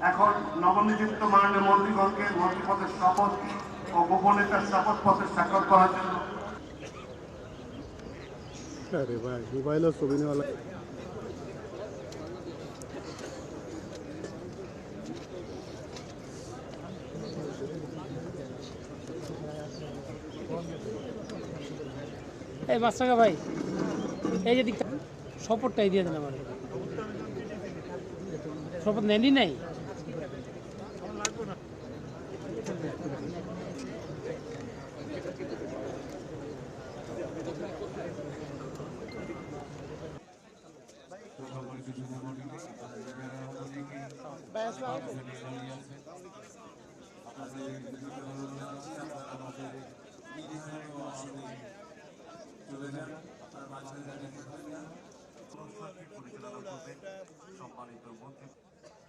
এখন নবনিযুক্ত মাননীয় মন্ত্রীগণকে মন্ত্রীপদের শপথ ও গোপনীয়তার শপথ পথে স্বাক্ষর করার জন্য अरे भाई मोबाइल और सोने वाला এই মাস্টাকা ভাই এই যে দিকটা শপথটাই দিয়ে দেন আমার শপথ নেনই নাই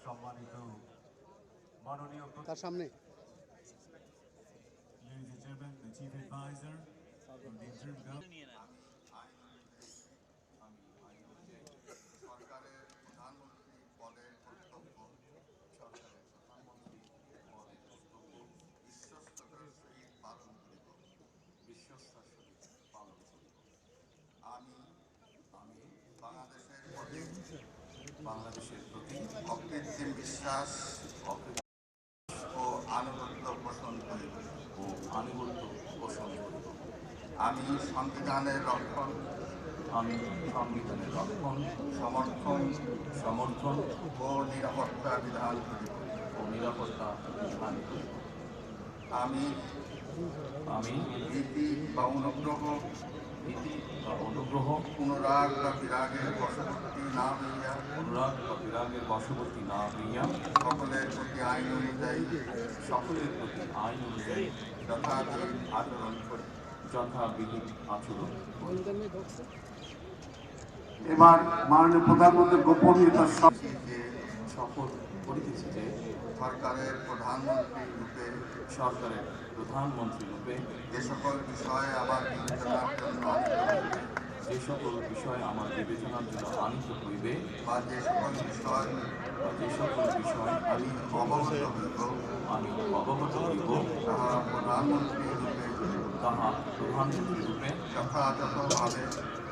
সম্মানিত মাননীয় তার সামনে Ladies and gentlemen, the chief advisor of the interim government. সরকারের প্রধানমন্ত্রী পদের কর্তব্য সরকারের প্রধানমন্ত্রী পদের কর্তব্য বিশ্বস্ততার সহিত পালন করিব বিশ্বস্তার সহিত পালন করিব আমি আমি বাংলাদেশের প্রতি বাংলাদেশের প্রতি অকৃত্রিম বিশ্বাস ও আনুগত্য পোষণ করিব ও আনুগত্য পোষণ করিব আমি সংবিধানের রক্ষণ আমি সংবিধানের রক্ষণ সমর্থন সমর্থন ও নিরাপত্তা বিধান করিব ও নিরাপত্তা বিধান করিব আমি আমি ভীতি বা অনুগ্রহ অনুগ্রহ অনুরাগ বা বিরাগের বশবর্তী না হইয়া অনুরাগ বা বিরাগের বশবর্তী না হইয়া সকলের প্রতি আইন অনুযায়ী সকলের প্রতি আইন অনুযায়ী যথাবিধ আচরণ করি যথাবিধি আচরণ এবার মাননীয় প্রধানমন্ত্রীর গোপনীয়তার শপথ করিতেছি যে সরকারের প্রধানমন্ত্রী রূপে সরকারের প্রধানমন্ত্রী রূপে যে সকল বিষয়ে আমার বিবেচনার জন্য যে সকল বিষয় আমার বিবেচনার জন্য আনিত হইবে বা যে সকল বিষয় বা যে সকল বিষয় আমি অবগত হইব আমি অবগত হইব তাহা প্রধানমন্ত্রী রূপে তাহা প্রধানমন্ত্রী রূপে যথাযথভাবে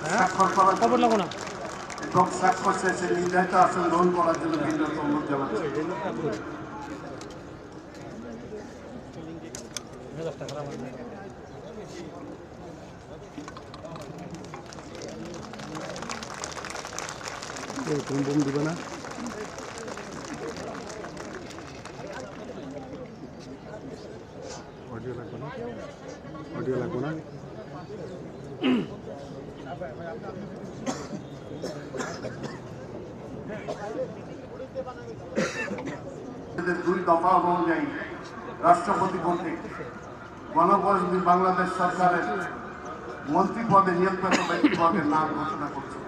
স্বাক্ষর করার না। এবং স্বাক্ষর শেষে নির্ধারিত আসন গ্রহণ করার জন্য কেন্দ্র অনুরোধ জানাচ্ছি এই দিবে না অডিও লাগবে না অডিও লাগবে না এদের দুই দফা অনুযায়ী রাষ্ট্রপতি কর্তৃক গণপ্রজাতন্ত্রী বাংলাদেশ সরকারের মন্ত্রী পদে নিয়োগপ্রাপ্ত ব্যক্তিবর্গের নাম ঘোষণা করছে।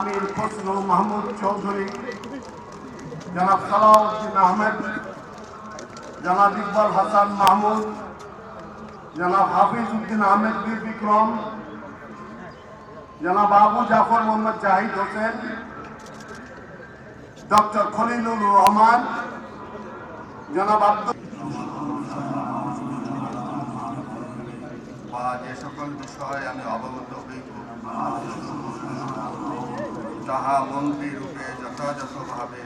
আমি প্রশ্ন মাহমুদ চৌধুরী, জনাব সালাউদ্দিন আহমেদ, জনাব ইকবাল হাসান মাহমুদ জনাব হাফিজ উদ্দিন আহমেদ বীর বিক্রম, জনাব আবু জাফর মোহাম্মদ জাহিদ হোসেন, ডক্টর খলিলুর রহমান, জনাব আব্দুল বা যে সকল বিষয়ে আমি অবগত হইব। তাহা মন্ত্রী রূপে যথাযথভাবে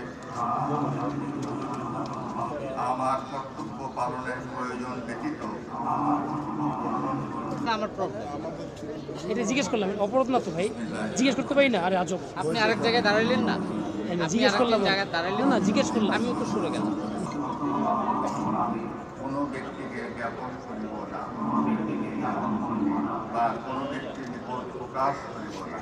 আমার কর্তব্য পালনের প্রয়োজন ব্যতীত। না আমার প্রবলেম এটা জিজ্ঞেস করলাম অপরাধ না তো ভাই? জিজ্ঞেস করতে পারি না? আরে আজব। আপনি আরেক জায়গায় দাঁড়াইলেন না। জিজ্ঞেস করলাম। জায়গায় দাঁড়াইলেন না। জিজ্ঞেস করলাম। আমিও তো সরে গেলাম। কোনো ব্যক্তিকে জ্ঞাপন করিব না বা কোনো ব্যক্তির প্রকাশ করিব না